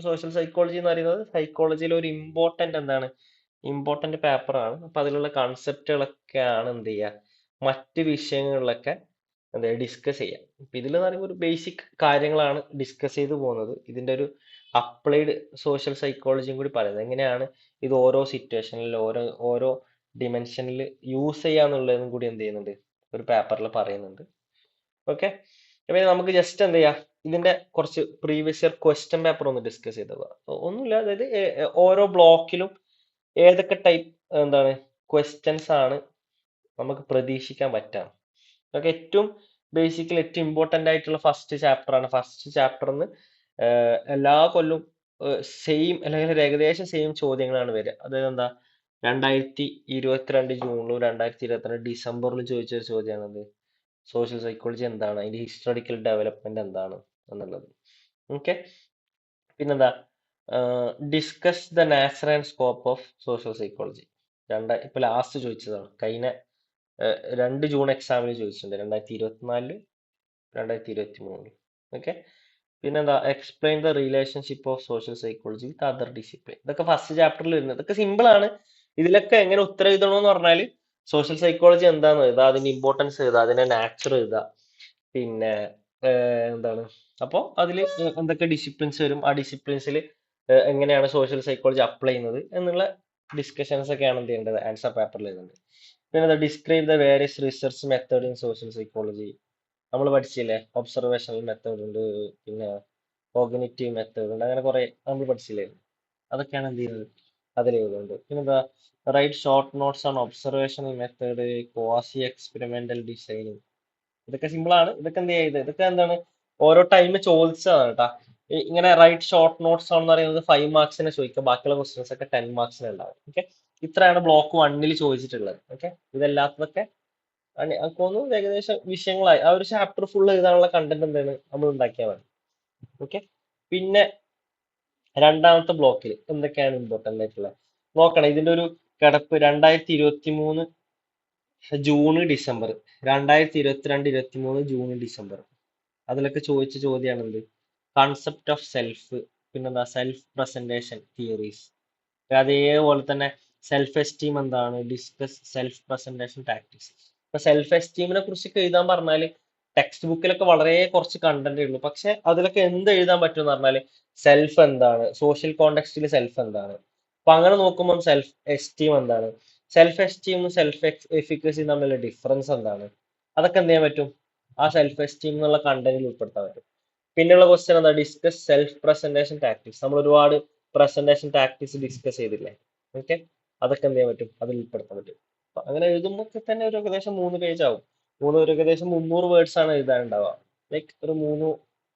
Social psychology എന്ന് പറയുന്നത് സൈക്കോളജിയിലെ ഒരു ഇമ്പോർട്ടന്റ് എന്താണ്? ഇമ്പോർട്ടന്റ് പേപ്പറാണ് അപ്പൊ അതിലുള്ള കൺസെപ്റ്റുകളൊക്കെയാണ് എന്ത് ചെയ്യുക? മറ്റ് വിഷയങ്ങളിലൊക്കെ എന്താ ഡിസ്കസ് ചെയ്യുക. ഇപ്പൊ ഇതിൽ പറയുമ്പോൾ ഒരു ബേസിക് കാര്യങ്ങളാണ് ഡിസ്കസ് ചെയ്തു പോകുന്നത്. ഇതിന്റെ ഒരു അപ്ലൈഡ് സോഷ്യൽ സൈക്കോളജിയും കൂടി പറയുന്നത്. എങ്ങനെയാണ് ഇത് ഓരോ സിറ്റുവേഷനിൽ ഓരോ ഓരോ ഡിമെൻഷനിൽ യൂസ് ചെയ്യാന്നുള്ളതും കൂടി എന്ത് ചെയ്യുന്നുണ്ട്? ഒരു പേപ്പറിൽ പറയുന്നുണ്ട്. ഓക്കെ അപ്പൊ നമുക്ക് ജസ്റ്റ് എന്ത് ചെയ്യാം? ഇതിന്റെ കുറച്ച് പ്രീവിയസ് ഇയർ ക്വസ്റ്റ്യൻ പേപ്പർ ഒന്ന് ഡിസ്കസ് ചെയ്തത്. ഒന്നുമില്ല. അതായത് ഓരോ ബ്ലോക്കിലും ഏതൊക്കെ ടൈപ്പ് എന്താണ് ക്വസ്റ്റ്യൻസ് ആണ് നമുക്ക് പ്രതീക്ഷിക്കാൻ പറ്റാം. നമുക്ക് ഏറ്റവും ബേസിക്കലി ഏറ്റവും ഇമ്പോർട്ടന്റ് ആയിട്ടുള്ള ഫസ്റ്റ് ചാപ്റ്റർ ആണ്. ഫസ്റ്റ് ചാപ്റ്ററിന്ന് എല്ലാ കൊല്ലവും സെയിം അല്ലെങ്കിൽ ഏകദേശം സെയിം ചോദ്യങ്ങളാണ് വരിക. അതായത് എന്താ രണ്ടായിരത്തി ഇരുപത്തിരണ്ട് ജൂണിലും രണ്ടായിരത്തി ഇരുപത്തിരണ്ട് ഡിസംബറിലും ചോദിച്ച ഒരു ചോദ്യമാണത്. സോഷ്യൽ സൈക്കോളജി എന്താണ്? അതിന്റെ ഹിസ്റ്റോറിക്കൽ ഡെവലപ്മെന്റ് എന്താണ്? എന്നുള്ളത്. ഓക്കെ പിന്നെന്താ? Discuss the nature and scope of social psychology രണ്ട ഇപ്പൊ ലാസ്റ്റ് ചോദിച്ചതാണ്. കഴിഞ്ഞ രണ്ട് ജൂൺ എക്സാമിന് ചോദിച്ചിട്ടുണ്ട്. രണ്ടായിരത്തി ഇരുപത്തിനാലിൽ രണ്ടായിരത്തി ഇരുപത്തി മൂന്നിൽ ഓക്കെ പിന്നെന്താ? Explain the relationship of social psychology with other discipline ഇതൊക്കെ ഫസ്റ്റ് ചാപ്റ്ററിൽ വരുന്നത്. ഇതൊക്കെ സിമ്പിൾ ആണ്. ഇതിലൊക്കെ എങ്ങനെ ഉത്തരം എഴുതണമെന്ന് പറഞ്ഞാൽ സോഷ്യൽ സൈക്കോളജി എന്താന്ന് എഴുതുക അതിന്റെ ഇമ്പോർട്ടൻസ് എഴുതുക അതിന്റെ നാച്ചർ എഴുതുക പിന്നെ എന്താണ്? അപ്പോൾ അതിൽ എന്തൊക്കെ ഡിസിപ്ലിൻസ് വരും? ആ ഡിസിപ്ലിൻസിൽ എങ്ങനെയാണ് സോഷ്യൽ സൈക്കോളജി അപ്ലൈ ചെയ്യുന്നത് എന്നുള്ള ഡിസ്കഷൻസ് ഒക്കെയാണ് എന്ത് ചെയ്യേണ്ടത്? ആൻസർ പേപ്പറിൽ എഴുതുന്നത് പിന്നെ describe the various research method in social psychology നമ്മൾ പഠിച്ചില്ലേ? ഒബ്സർവേഷണൽ മെത്തേഡ് ഉണ്ട് പിന്നെ കോഗ്നിറ്റീവ് മെത്തേഡ് ഉണ്ട് അങ്ങനെ കുറേ നമ്മൾ പഠിച്ചില്ലേ? അതൊക്കെയാണ് എന്ത് ചെയ്യുന്നത്? അതിൽ എഴുതുന്നുണ്ട് പിന്നെന്താ റൈറ്റ് ഷോർട്ട് നോട്ട്സ് ആണ് observational method quasi experimental designing ഇതൊക്കെ സിമ്പിൾ ആണ്. ഇതൊക്കെ എന്ത് ചെയ്യുന്നത് ഇതൊക്കെ എന്താണ് ഓരോ ടൈം ചോദിച്ചതാണ് കേട്ടാ ഇങ്ങനെ റൈറ്റ് ഷോർട്ട് നോട്ട്സ് ആണെന്ന് പറയുന്നത് ഫൈവ് മാർക്സിനെ ചോദിക്കുക. ബാക്കിയുള്ള ക്വസ്റ്റ്യൻസ് ഒക്കെ ടെൻ മാർക്സിന് ഉണ്ടാവും. ഓക്കെ ഇത്രയാണ് ബ്ലോക്ക് വണ്ണിൽ ചോദിച്ചിട്ടുള്ളത്. ഓക്കെ ഇതല്ലാത്തതൊക്കെ തോന്നുന്നു ഏകദേശം വിഷയങ്ങളായി. ആ ഒരു ചാപ്റ്റർ ഫുൾ എഴുതാനുള്ള കണ്ടന്റ് എന്താണ്? നമ്മൾ ഉണ്ടാക്കിയാൽ മതി. ഓക്കെ പിന്നെ രണ്ടാമത്തെ ബ്ലോക്കിൽ എന്തൊക്കെയാണ് ഇമ്പോർട്ടന്റ് ആയിട്ടുള്ളത്? നോക്കണം ഇതിന്റെ ഒരു കിടപ്പ് രണ്ടായിരത്തി ഇരുപത്തി മൂന്ന് ജൂണ് ഡിസംബർ. രണ്ടായിരത്തി ഇരുപത്തിരണ്ട് ഇരുപത്തി മൂന്ന് ജൂണ് ഡിസംബർ. അതിലൊക്കെ ചോദിച്ച ചോദ്യമാണ് എന്ത് കൺസെപ്റ്റ് ഓഫ് സെൽഫ് പിന്നെന്താ? സെൽഫ് പ്രസന്റേഷൻ തിയറീസ് അതേപോലെ തന്നെ സെൽഫ് എസ്റ്റീം എന്താണ്? ഡിസ്കസ് സെൽഫ് പ്രസന്റേഷൻ ടാക്ടിക്സ് ഇപ്പൊ സെൽഫ് എസ്റ്റീമിനെ കുറിച്ച് എഴുതാൻ പറഞ്ഞാൽ ടെക്സ്റ്റ് ബുക്കിലൊക്കെ വളരെ കുറച്ച് കണ്ടന്റ് ഉള്ളൂ. പക്ഷെ അതിലൊക്കെ എന്ത് എഴുതാൻ പറ്റും എന്ന് പറഞ്ഞാൽ സെൽഫ് എന്താണ് സോഷ്യൽ കോണ്ടെക്സ്റ്റിൽ സെൽഫ് എന്താണ്? അപ്പൊ അങ്ങനെ നോക്കുമ്പോൾ സെൽഫ് എസ്റ്റീം എന്താണ്? സെൽഫ് എസ്റ്റീമും സെൽഫ് എഫിക്കസിയും തമ്മിലുള്ള ഡിഫറൻസ് എന്താണ്? അതൊക്കെ എന്ത് ചെയ്യാൻ പറ്റും? ആ സെൽഫ് എസ്റ്റീം എന്നുള്ള കണ്ടന്റിൽ ഉൾപ്പെടുത്താൻ പറ്റും. പിന്നെയുള്ള ക്വസ്റ്റ്യൻ എന്താ? ഡിസ്കസ് സെൽഫ് പ്രസന്റേഷൻ ടാക്ടിക്സ് നമ്മൾ ഒരുപാട് പ്രസന്റേഷൻ ടാക്ടിക്സ് ഡിസ്കസ് ചെയ്തില്ലേ? ഓക്കെ അതൊക്കെ എന്ത് ചെയ്യാൻ പറ്റും? അതിൽ ഉൾപ്പെടുത്താൻ പറ്റും. അങ്ങനെ എഴുതുമ്പോൾ തന്നെ ഒരു ഏകദേശം മൂന്ന് പേജ് ആവും. മൂന്ന് ഒരു ഏകദേശം മുന്നൂറ് വേർഡ്സ് ആണ് എഴുതാനുണ്ടാവുക. ലൈക്ക് ഒരു മൂന്ന്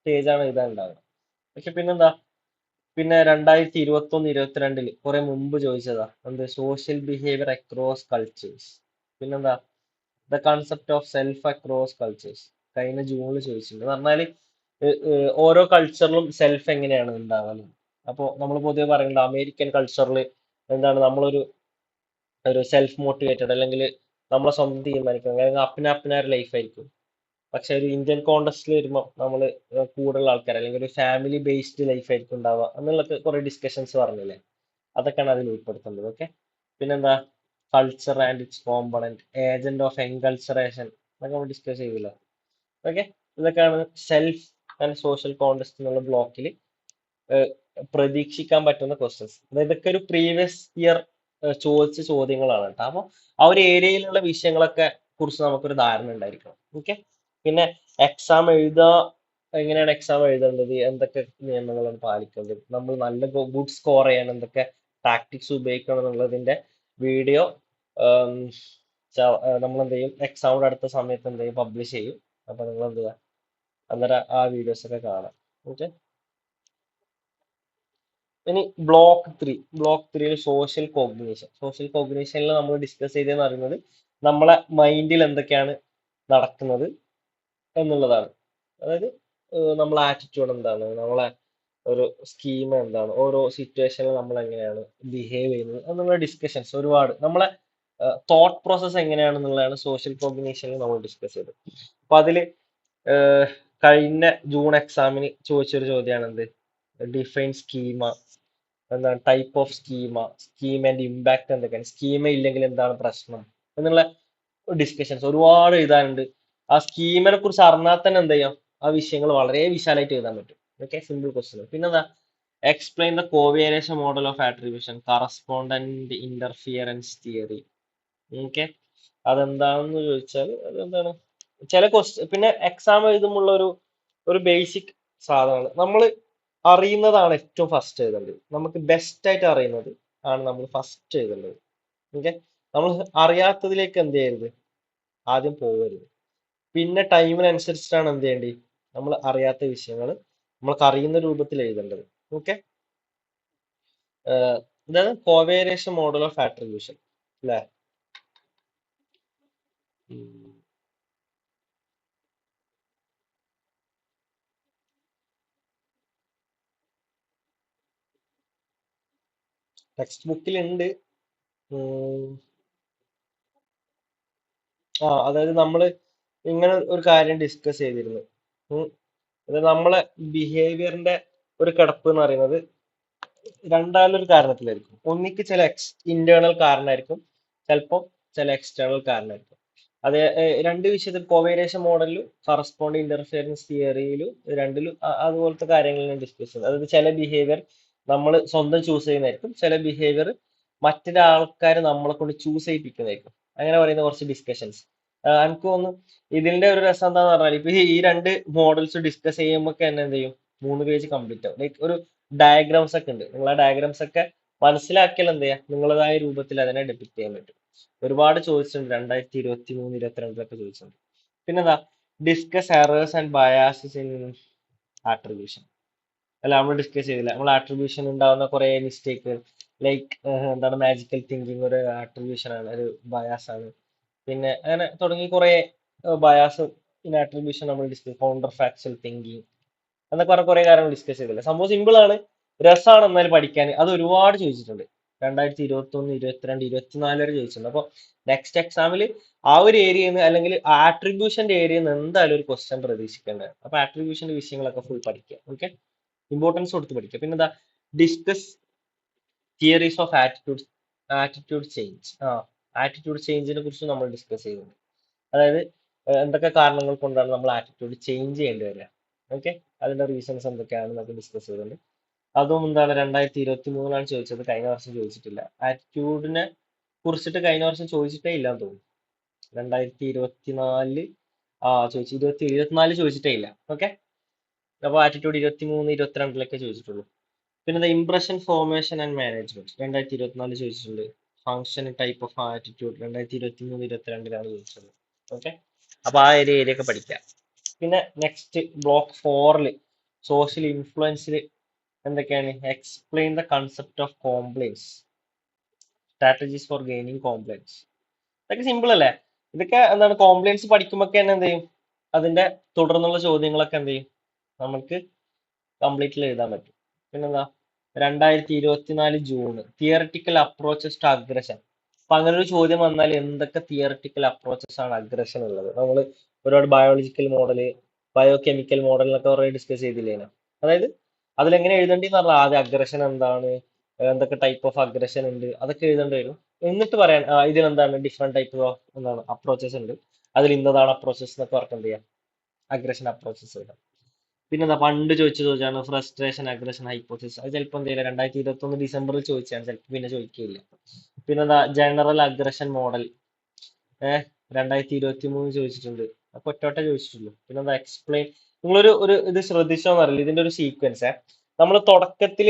പേജ് ആണ് എഴുതാനുണ്ടാവുക. പക്ഷെ പിന്നെന്താ? പിന്നെ രണ്ടായിരത്തി ഇരുപത്തി ഒന്ന് ഇരുപത്തിരണ്ടിൽ കുറെ മുമ്പ് ചോദിച്ചതാ. എന്ത്? സോഷ്യൽ ബിഹേവിയർ അക്രോസ് കൾച്ചേഴ്സ് പിന്നെന്താ? The concept of self across cultures കഴിഞ്ഞ ജൂണിൽ ചോദിച്ചിട്ടുണ്ട്. എന്ന് ഏർ ഓരോ കൾച്ചറിലും സെൽഫ് എങ്ങനെയാണ് ഉണ്ടാവുന്നത്? അപ്പോൾ നമ്മൾ പൊതുവെ പറയുന്നത് അമേരിക്കൻ കൾച്ചറിൽ എന്താണ് നമ്മളൊരു ഒരു സെൽഫ് മോട്ടിവേറ്റഡ് അല്ലെങ്കിൽ നമ്മളെ സ്വന്തം തീരുമാനിക്കുന്നത് അല്ലെങ്കിൽ അപ്പന അപ്പനാർ ലൈഫ് ആയിരിക്കും. പക്ഷെ ഒരു ഇന്ത്യൻ കോണ്ടസ്റ്റിൽ വരുമ്പോൾ നമ്മൾ കൂടുതലുള്ള ആൾക്കാർ അല്ലെങ്കിൽ ഒരു ഫാമിലി ബേസ്ഡ് ലൈഫ് ആയിരിക്കും ഉണ്ടാവുക. എന്നുള്ളൊക്കെ കുറേ ഡിസ്കഷൻസ് പറഞ്ഞില്ലേ? അതൊക്കെയാണ് അതിൽ ഉൾപ്പെടുത്തേണ്ടത് ഓക്കെ പിന്നെന്താ? Culture and its component agent of enculturation അതൊക്കെ നമ്മൾ ഡിസ്കസ് ചെയ്തല്ലോ? ഓക്കെ ഇതൊക്കെയാണ് സെൽഫ് ആൻഡ് സോഷ്യൽ കോണ്ടസ്റ്റ് എന്നുള്ള ബ്ലോക്കിൽ പ്രതീക്ഷിക്കാൻ പറ്റുന്ന ക്വസ്റ്റ്യൻസ് ഇതൊക്കെ ഒരു പ്രീവിയസ് ഇയർ ചോദിച്ച ചോദ്യങ്ങളാണ് കേട്ടോ. അപ്പോൾ ആ ഒരു ഏരിയയിലുള്ള വിഷയങ്ങളൊക്കെ കുറിച്ച് നമുക്കൊരു ധാരണ ഉണ്ടായിരിക്കണം. ഓക്കെ പിന്നെ എക്സാം എഴുതുക എങ്ങനെയാണ് എക്സാം എഴുതേണ്ടത്? എന്തൊക്കെ നിയമങ്ങളാണ് പാലിക്കേണ്ടത്? നമ്മൾ നല്ല ഗുഡ് സ്കോർ ചെയ്യാൻ എന്തൊക്കെ ടാക്ടിക്സ് ഉപയോഗിക്കണം എന്നുള്ളതിന്റെ വീഡിയോ നമ്മൾ എന്ത് ചെയ്യും എക്സാമിന്റെ അടുത്ത സമയത്ത് എന്ത് ചെയ്യും പബ്ലിഷ് ചെയ്യും. അപ്പൊ നിങ്ങൾ എന്ത് ചെയ്യുക അന്നേരം ആ വീഡിയോസ് ഒക്കെ കാണാം. ഓക്കെ ഇനി ബ്ലോക്ക് ത്രീ ബ്ലോക്ക് ത്രീയിൽ സോഷ്യൽ കോഗ്നേഷൻ സോഷ്യൽ കോഗ്നേഷനിൽ നമ്മൾ ഡിസ്കസ് ചെയ്തതെന്ന് പറയുന്നത് നമ്മളെ മൈൻഡിൽ എന്തൊക്കെയാണ് നടക്കുന്നത് എന്നുള്ളതാണ്. അതായത് നമ്മളെ ആറ്റിറ്റ്യൂഡ് എന്താണ് നമ്മളെ ഒരു സ്കീം എന്താണ് ഓരോ സിറ്റുവേഷനിൽ നമ്മൾ എങ്ങനെയാണ് ബിഹേവ് ചെയ്യുന്നത് എന്നുള്ള ഡിസ്കഷൻസ് ഒരുപാട്. നമ്മളെ തോട്ട് പ്രോസസ്സ് എങ്ങനെയാണെന്നുള്ളതാണ് സോഷ്യൽ കോമ്പിനേഷനിൽ നമ്മൾ ഡിസ്കസ് ചെയ്തത്. അപ്പൊ അതിൽ കഴിഞ്ഞ ജൂൺ എക്സാമിന് ചോദിച്ചൊരു ചോദ്യമാണ് എന്ത് ഡിഫൈൻ സ്കീമ എന്താണ് type of schema scheme and impact എന്തൊക്കെയാണ്? സ്കീമ ഇല്ലെങ്കിൽ എന്താണ് പ്രശ്നം? എന്നുള്ള ഡിസ്കഷൻസ് ഒരുപാട് എഴുതാനുണ്ട്. ആ സ്കീമിനെ കുറിച്ച് അറിഞ്ഞാൽ തന്നെ എന്ത് ചെയ്യാം? ആ വിഷയങ്ങൾ വളരെ വിശാലമായിട്ട് എഴുതാൻ പറ്റും. ഓക്കെ സിമ്പിൾ ക്വസ്റ്റ്യൻ പിന്നെന്താ? Explain the covariation model of attribution correspondent interference theory okay അതെന്താണെന്ന് ചോദിച്ചാൽ അതെന്താണ്? ചില ക്വസ്റ്റ്യൻ പിന്നെ എക്സാം എഴുതുമ്പോൾ ഒരു ഒരു ബേസിക് സാധനമാണ്. നമ്മൾ അറിയുന്നതാണ് ഏറ്റവും ഫസ്റ്റ് എഴുതേണ്ടത്. നമുക്ക് ബെസ്റ്റ് ആയിട്ട് അറിയുന്നത് ആണ് നമ്മൾ ഫസ്റ്റ് എഴുതേണ്ടത്. ഓക്കെ നമ്മൾ അറിയാത്തതിലേക്ക് എന്ത് ചെയ്യരുത്? ആദ്യം പോകരുത് പിന്നെ ടൈമിനനുസരിച്ചിട്ടാണ് എന്ത് ചെയ്യേണ്ടത്? നമ്മൾ അറിയാത്ത വിഷയങ്ങൾ നമ്മൾക്ക് അറിയുന്ന രൂപത്തിൽ എഴുതേണ്ടത്. ഓക്കെ ഇതാണ് കോവേരിയേഷൻ മോഡൽ ഓഫ് ആട്രിബ്യൂഷൻ അല്ലേ? ടെക്സ്റ്റ് ബുക്കിൽ ഉണ്ട് ആ അതായത് നമ്മൾ ഇങ്ങനെ ഒരു കാര്യം ഡിസ്കസ് ചെയ്തിരുന്നു. ഉം. അത് നമ്മളെ ബിഹേവിയറിന്റെ ഒരു കിടപ്പ് എന്ന് പറയുന്നത് രണ്ടാലൊരു കാരണത്തിലായിരിക്കും. ഒന്നിക്ക് ചില എക്സ് ഇന്റേണൽ കാരണമായിരിക്കും ചിലപ്പോൾ ചില എക്സ്റ്റേണൽ കാരണമായിരിക്കും അത് രണ്ട് വിഷയത്തിൽ കോവേരിയേഷൻ മോഡലിലും കറസ്പോണ്ട് ഇന്റർഫിയറൻസ് തിയറിയിലും രണ്ടിലും അതുപോലത്തെ കാര്യങ്ങളാണ് ഡിസ്കസ് ചെയ്യുന്നത്. അതായത് ചില ബിഹേവിയർ നമ്മൾ സ്വന്തം ചൂസ് ചെയ്യുന്നതായിരിക്കും ചില ബിഹേവിയർ മറ്റൊരാൾക്കാർ നമ്മളെ കൊണ്ട് ചൂസ് ചെയ്യിപ്പിക്കുന്നതായിരിക്കും. അങ്ങനെ പറയുന്ന കുറച്ച് ഡിസ്കഷൻസ് എനിക്ക് തോന്നുന്നു ഇതിന്റെ ഒരു രസം എന്താന്ന് പറഞ്ഞാൽ ഇപ്പൊ ഈ രണ്ട് മോഡൽസ് ഡിസ്കസ് ചെയ്യുമ്പോൾ തന്നെ എന്ത് ചെയ്യും? മൂന്ന് പേജ് കംപ്ലീറ്റ് ആവും. ലൈക്ക് ഒരു ഡയഗ്രാംസ് ഒക്കെ ഉണ്ട്. നിങ്ങൾ ആ ഡയഗ്രാംസ് ഒക്കെ മനസ്സിലാക്കിയാൽ എന്ത് ചെയ്യാം? നിങ്ങളതായ രൂപത്തിൽ അതിനെ ഡെപിക്ട് ചെയ്യാൻ പറ്റും. ഒരുപാട് ചോദിച്ചിട്ടുണ്ട്. രണ്ടായിരത്തി ഇരുപത്തി മൂന്ന് ഇരുപത്തിരണ്ടിലൊക്കെ ചോദിച്ചിട്ടുണ്ട്. പിന്നെന്താ discuss errors and biases in attribution അല്ല നമ്മൾ ഡിസ്കസ് ചെയ്തില്ല. നമ്മൾ ആട്രിബ്യൂഷൻ ഉണ്ടാവുന്ന കുറെ മിസ്റ്റേക്ക് ലൈക്ക് എന്താണ് മാജിക്കൽ തിങ്കിങ് ഒരു ആട്രിബ്യൂഷൻ ആണ് ഒരു ബയാസ് ആണ്. പിന്നെ അങ്ങനെ തുടങ്ങി കുറെ ബയാസ് ഇൻ ആട്രിബ്യൂഷൻ നമ്മൾ ഡിസ്കസ് കൗണ്ടർ ഫാക്ച്വൽ തിങ്കിങ് എന്നൊക്കെ പറഞ്ഞ കുറെ കാര്യങ്ങൾ ഡിസ്കസ് ചെയ്തില്ല. സംഭവം സിമ്പിൾ ആണ്. രസമാണ് എന്നാലും പഠിക്കാൻ. അത് ഒരുപാട് ചോദിച്ചിട്ടുണ്ട്. രണ്ടായിരത്തി ഇരുപത്തി ഒന്ന് ഇരുപത്തിരണ്ട് ഇരുപത്തിനാല് വരെ ചോദിച്ചിട്ടുണ്ട്. അപ്പോൾ നെക്സ്റ്റ് എക്സാമിൽ ആ ഒരു ഏരിയയിൽ നിന്ന് അല്ലെങ്കിൽ ആട്രിബ്യൂഷന്റെ ഏരിയയിൽ നിന്ന് എന്തായാലും ഒരു ക്വസ്റ്റ്യൻ പ്രതീക്ഷിക്കേണ്ടത്. അപ്പൊ ആട്രിബ്യൂഷന്റെ വിഷയങ്ങളൊക്കെ ഫുൾ പഠിക്കുക. ഓക്കെ ഇമ്പോർട്ടൻസ് കൊടുത്ത് പഠിക്കുക. പിന്നെ എന്താ? Discuss theories of attitude attitude change ആ ആറ്റിറ്റ്യൂഡ് ചേഞ്ചിനെ കുറിച്ച് നമ്മൾ ഡിസ്കസ് ചെയ്യുന്നുണ്ട് അതായത് എന്തൊക്കെ കാരണങ്ങൾ കൊണ്ടാണ് നമ്മൾ ആറ്റിറ്റ്യൂഡ് ചേഞ്ച് ചെയ്യേണ്ടി വരിക? ഓക്കെ അതിന്റെ റീസൺസ് എന്തൊക്കെയാണ് നമുക്ക് ഡിസ്കസ് ചെയ്തിട്ടുണ്ട്. അതും എന്താണ് രണ്ടായിരത്തി ഇരുപത്തി മൂന്നിലാണ് ചോദിച്ചത്. കഴിഞ്ഞ വർഷം ചോദിച്ചിട്ടില്ല. ആറ്റിറ്റ്യൂഡിനെ കുറിച്ചിട്ട് കഴിഞ്ഞ വർഷം ചോദിച്ചിട്ടേ ഇല്ലാന്ന് തോന്നുന്നു. രണ്ടായിരത്തി ഇരുപത്തിനാലിൽ ആ ചോദിച്ചു. ഇരുപത്തി ഇരുപത്തിനാല് ചോദിച്ചിട്ടേ ഇല്ല. ഓക്കെ അപ്പോൾ ആറ്റിറ്റ്യൂഡ് ഇരുപത്തി മൂന്ന് ഇരുപത്തിരണ്ടിലൊക്കെ ചോദിച്ചിട്ടുള്ളൂ. പിന്നെ ഇംപ്രഷൻ ഫോർമേഷൻ ആൻഡ് മാനേജ്മെന്റ് രണ്ടായിരത്തി ഇരുപത്തിനാല് ചോദിച്ചിട്ടുണ്ട്. ഫങ്ഷൻ ടൈപ്പ് ഓഫ് ആറ്റിറ്റ്യൂഡ് രണ്ടായിരത്തി ഇരുപത്തി മൂന്ന് ഇരുപത്തിരണ്ടിലാണ് ചോദിച്ചത്. ഓക്കെ അപ്പോൾ ആ ഒരു ഏരിയ ഒക്കെ പഠിക്കാം. പിന്നെ നെക്സ്റ്റ് ബ്ലോക്ക് ഫോറിൽ സോഷ്യൽ ഇൻഫ്ലുവൻസിൽ എന്തൊക്കെയാണ്? Explain the concept of compliance strategies for gaining compliance ഇതൊക്കെ സിമ്പിൾ അല്ലേ? ഇതൊക്കെ എന്താണ്? കോംപ്ലൈൻസ് പഠിക്കുമ്പോൾ തന്നെ എന്ത് ചെയ്യും? അതിന്റെ തുടർന്നുള്ള ചോദ്യങ്ങളൊക്കെ എന്ത് ചെയ്യും? നമുക്ക് കംപ്ലീറ്റ്ലി എഴുതാൻ പറ്റും. പിന്നെന്താ? രണ്ടായിരത്തി ഇരുപത്തിനാല് June theoretical approaches to aggression അപ്പൊ അങ്ങനെ ഒരു ചോദ്യം വന്നാൽ എന്തൊക്കെ തിയറട്ടിക്കൽ അപ്രോച്ചസ് ആണ് അഗ്രഷൻ ഉള്ളത്? നമ്മൾ ഒരുപാട് biological model biochemical model എന്നൊക്കെ ഡിസ്കസ് ചെയ്തില്ലേനോ അതായത് അതിലെങ്ങനെ എഴുതേണ്ടതെന്ന് പറഞ്ഞാൽ ആദ്യം അഗ്രഷൻ എന്താണ് എന്തൊക്കെ ടൈപ്പ് ഓഫ് അഗ്രഷൻ ഉണ്ട് അതൊക്കെ എഴുതേണ്ടി വരും. എന്നിട്ട് പറയാൻ ഇതിലെന്താണ് ഡിഫറെന്റ് ടൈപ്പ് ഓഫ് എന്താണ് അപ്രോച്ചസ് ഉണ്ട്. അതിൽ ഇന്നതാണ് അപ്രോച്ചസ് എന്നൊക്കെ വർക്ക് എന്ത് ചെയ്യാം? അഗ്രഷൻ അപ്രോച്ചസ് എഴുതാം പിന്നെന്താ പണ്ട് ചോദിച്ച ചോദിച്ചാണ് ഫ്രസ്ട്രേഷൻ അഗ്രഷൻ ഹൈപ്പോസിസ് അത് ചിലപ്പോൾ എന്ത് ചെയ്യില്ല രണ്ടായിരത്തി ഇരുപത്തി ഒന്ന് ഡിസംബറിൽ ചോദിച്ചാണ് ചിലപ്പോൾ പിന്നെ ചോദിക്കില്ല പിന്നെന്താ ജനറൽ അഗ്രഷൻ മോഡൽ ഏഹ് രണ്ടായിരത്തി ഇരുപത്തി മൂന്ന് ചോദിച്ചിട്ടുണ്ട് അപ്പൊ ഒറ്റോട്ടെ ചോദിച്ചിട്ടുള്ളൂ. പിന്നെന്താ എക്സ്പ്ലെയിൻ നിങ്ങളൊരു ഒരു ഇത് ശ്രദ്ധിച്ചോന്ന് അറിയില്ല ഇതിന്റെ ഒരു സീക്വൻസ് നമ്മൾ തുടക്കത്തിൽ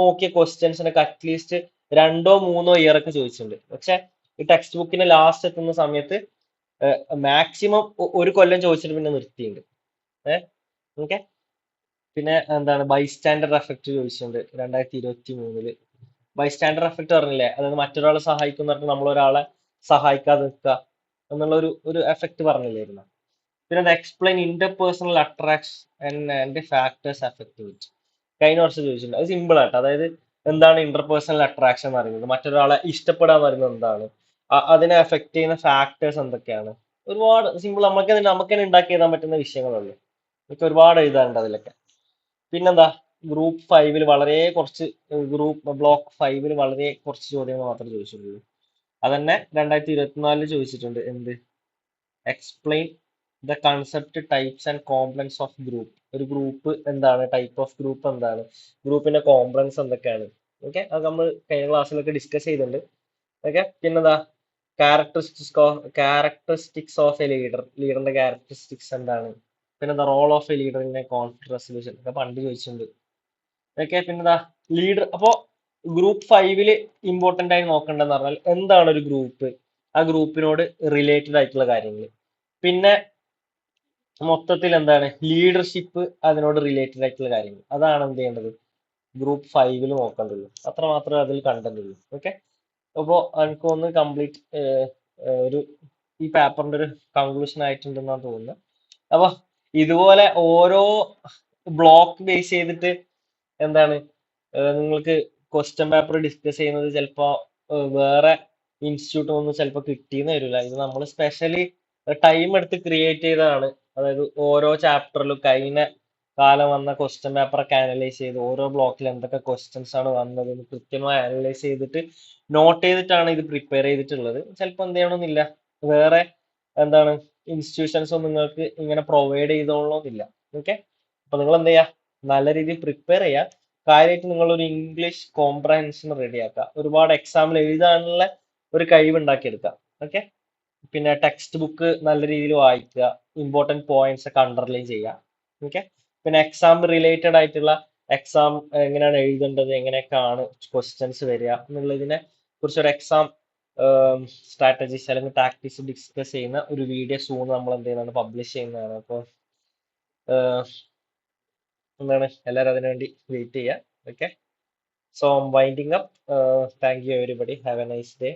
നോക്കിയ ക്വസ്റ്റ്യൻസിനൊക്കെ അറ്റ്ലീസ്റ്റ് രണ്ടോ മൂന്നോ ഇയർ ഒക്കെ ചോദിച്ചിട്ടുണ്ട്. പക്ഷെ ഈ ടെക്സ്റ്റ് ബുക്കിന്റെ ലാസ്റ്റ് എത്തുന്ന സമയത്ത് മാക്സിമം ഒരു കൊല്ലം ചോദിച്ചിട്ട് പിന്നെ നിർത്തിയിട്ടുണ്ട്. ഏ ഓക്കെ പിന്നെ എന്താണ് ബൈസ്റ്റാൻഡർ എഫക്ട് ചോദിച്ചിട്ടുണ്ട് രണ്ടായിരത്തി ഇരുപത്തി മൂന്നിൽ ബൈസ്റ്റാൻഡർ എഫക്ട് പറഞ്ഞില്ലേ? അതായത് മറ്റൊരാളെ സഹായിക്കുന്ന നമ്മൾ ഒരാളെ സഹായിക്കാതെ നിൽക്കുക എന്നുള്ള ഒരു ഒരു എഫക്ട് പറഞ്ഞില്ലായിരുന്നു? പിന്നെ അത് explain interpersonal attraction and factors affectivity കഴിഞ്ഞ വർഷം ചോദിച്ചിട്ടുണ്ട്. അത് സിമ്പിൾ ആട്ടോ. അതായത് എന്താണ് ഇന്റർപേഴ്സണൽ അട്രാക്ഷൻ എന്ന് പറയുന്നത്? മറ്റൊരാളെ ഇഷ്ടപ്പെടാൻ പറയുന്നത് എന്താണ്? അതിനെ എഫക്ട് ചെയ്യുന്ന ഫാക്ടേഴ്സ് എന്തൊക്കെയാണ്? ഒരുപാട് സിമ്പിൾ നമുക്ക് നമുക്ക് തന്നെ ഉണ്ടാക്കി എഴുതാൻ പറ്റുന്ന വിഷയങ്ങളുള്ളൂ എനിക്ക് ഒരുപാട് എഴുതാറുണ്ട് അതിലൊക്കെ. പിന്നെന്താ ഗ്രൂപ്പ് ഫൈവിൽ വളരെ കുറച്ച് ഗ്രൂപ്പ് ബ്ലോക്ക് ഫൈവിൽ വളരെ കുറച്ച് ചോദ്യങ്ങൾ മാത്രമേ ചോദിച്ചിട്ടുള്ളൂ. അതന്നെ രണ്ടായിരത്തി ഇരുപത്തിനാലിൽ ചോദിച്ചിട്ടുണ്ട് എന്ത്? Explain the concept types and complex of group ഒരു ഗ്രൂപ്പ് എന്താണ്? ടൈപ്പ് ഓഫ് ഗ്രൂപ്പ് എന്താണ്? ഗ്രൂപ്പിന്റെ കോംപ്ലക്സ് എന്തൊക്കെയാണ്? ഓക്കെ അത് നമ്മൾ കഴിഞ്ഞ ക്ലാസ്സിലൊക്കെ ഡിസ്കസ് ചെയ്തിട്ടുണ്ട്. ഓക്കെ പിന്നെന്താ? Characteristics of characteristics of a leader ലീഡറിന്റെ characteristics എന്താണ്? പിന്നെന്താ? Role of a leader in conflict resolution ഒക്കെ പണ്ട് ചോദിച്ചിട്ടുണ്ട്. ഓക്കെ പിന്നെന്താ? ലീഡർ അപ്പോ ഗ്രൂപ്പ് ഫൈവിൽ ഇമ്പോർട്ടന്റ് ആയി നോക്കേണ്ടതെന്ന് പറഞ്ഞാൽ എന്താണ് ഒരു ഗ്രൂപ്പ് ആ ഗ്രൂപ്പിനോട് റിലേറ്റഡ് ആയിട്ടുള്ള കാര്യങ്ങൾ പിന്നെ മൊത്തത്തിൽ എന്താണ് ലീഡർഷിപ്പ് അതിനോട് റിലേറ്റഡ് ആയിട്ടുള്ള കാര്യങ്ങൾ. അതാണ് എന്ത് ചെയ്യേണ്ടത്? ഗ്രൂപ്പ് ഫൈവിൽ നോക്കേണ്ടതുള്ളൂ അത്ര മാത്രമേ അതിൽ കണ്ടതുള്ളൂ ഓക്കെ അപ്പോൾ എനിക്ക് ഒന്ന് കംപ്ലീറ്റ് ഒരു ഈ പേപ്പറിന്റെ ഒരു കൺക്ലൂഷൻ ആയിട്ടുണ്ടെന്നാണ് തോന്നുന്നത്. അപ്പൊ ഇതുപോലെ ഓരോ ബ്ലോക്ക് ബേസ് ചെയ്തിട്ട് എന്താണ്? നിങ്ങൾക്ക് ക്വസ്റ്റ്യൻ പേപ്പർ ഡിസ്കസ് ചെയ്യുന്നത് ചിലപ്പോ വേറെ ഇൻസ്റ്റിറ്റ്യൂട്ടിൽ ഒന്നും ചിലപ്പോൾ കിട്ടിയെന്ന് വരില്ല. ഇത് നമ്മൾ സ്പെഷ്യലി ടൈം എടുത്ത് ക്രിയേറ്റ് ചെയ്തതാണ്. അതായത് ഓരോ ചാപ്റ്ററിലും കഴിഞ്ഞ കാലം വന്ന ക്വസ്റ്റ്യൻ പേപ്പർ ഒക്കെ അനലൈസ് ചെയ്ത് ഓരോ ബ്ലോക്കിൽ എന്തൊക്കെ ക്വസ്റ്റ്യൻസ് ആണ് വന്നത് എന്ന് കൃത്യമായി അനലൈസ് ചെയ്തിട്ട് നോട്ട് ചെയ്തിട്ടാണ് ഇത് പ്രിപ്പയർ ചെയ്തിട്ടുള്ളത്. ചിലപ്പോൾ എന്ത് ചെയ്യണമെന്നില്ല. വേറെ എന്താണ് ഇൻസ്റ്റിറ്റ്യൂഷൻസ് ഒന്നും നിങ്ങൾക്ക് ഇങ്ങനെ പ്രൊവൈഡ് ചെയ്തോളണമെന്നില്ല. ഓക്കെ അപ്പൊ നിങ്ങൾ എന്ത് ചെയ്യുക നല്ല രീതിയിൽ പ്രിപ്പയർ ചെയ്യുക കാര്യമായിട്ട് നിങ്ങൾ ഒരു ഇംഗ്ലീഷ് കോംപ്രഹെൻഷൻ റെഡിയാക്കുക ഒരുപാട് എക്സാമിൽ എഴുതാനുള്ള ഒരു കഴിവ് ഉണ്ടാക്കിയെടുക്കുക. ഓക്കെ പിന്നെ ടെക്സ്റ്റ് ബുക്ക് നല്ല രീതിയിൽ വായിക്കുക ഇമ്പോർട്ടന്റ് പോയിന്റ്സ് ഒക്കെ അണ്ടർലൈൻ ചെയ്യുക. ഓക്കെ പിന്നെ എക്സാം റിലേറ്റഡ് ആയിട്ടുള്ള എക്സാം എങ്ങനെയാണ് എഴുതേണ്ടത് എങ്ങനെയൊക്കെയാണ് ക്വസ്റ്റ്യൻസ് വരിക എന്നുള്ളതിനെ കുറിച്ച് ഒരു എക്സാം സ്ട്രാറ്റജീസ് അല്ലെങ്കിൽ ടാക്ടിക്സ് ഡിസ്കസ് ചെയ്യുന്ന ഒരു വീഡിയോ സൂൺ നമ്മൾ എന്ത് ചെയ്യുന്നതാണ് പബ്ലിഷ് ചെയ്യുന്നതാണ്. അപ്പോൾ എന്താണ്? എല്ലാവരും അതിനുവേണ്ടി വെയിറ്റ് ചെയ്യുക. Okay so winding up thank you everybody have a nice day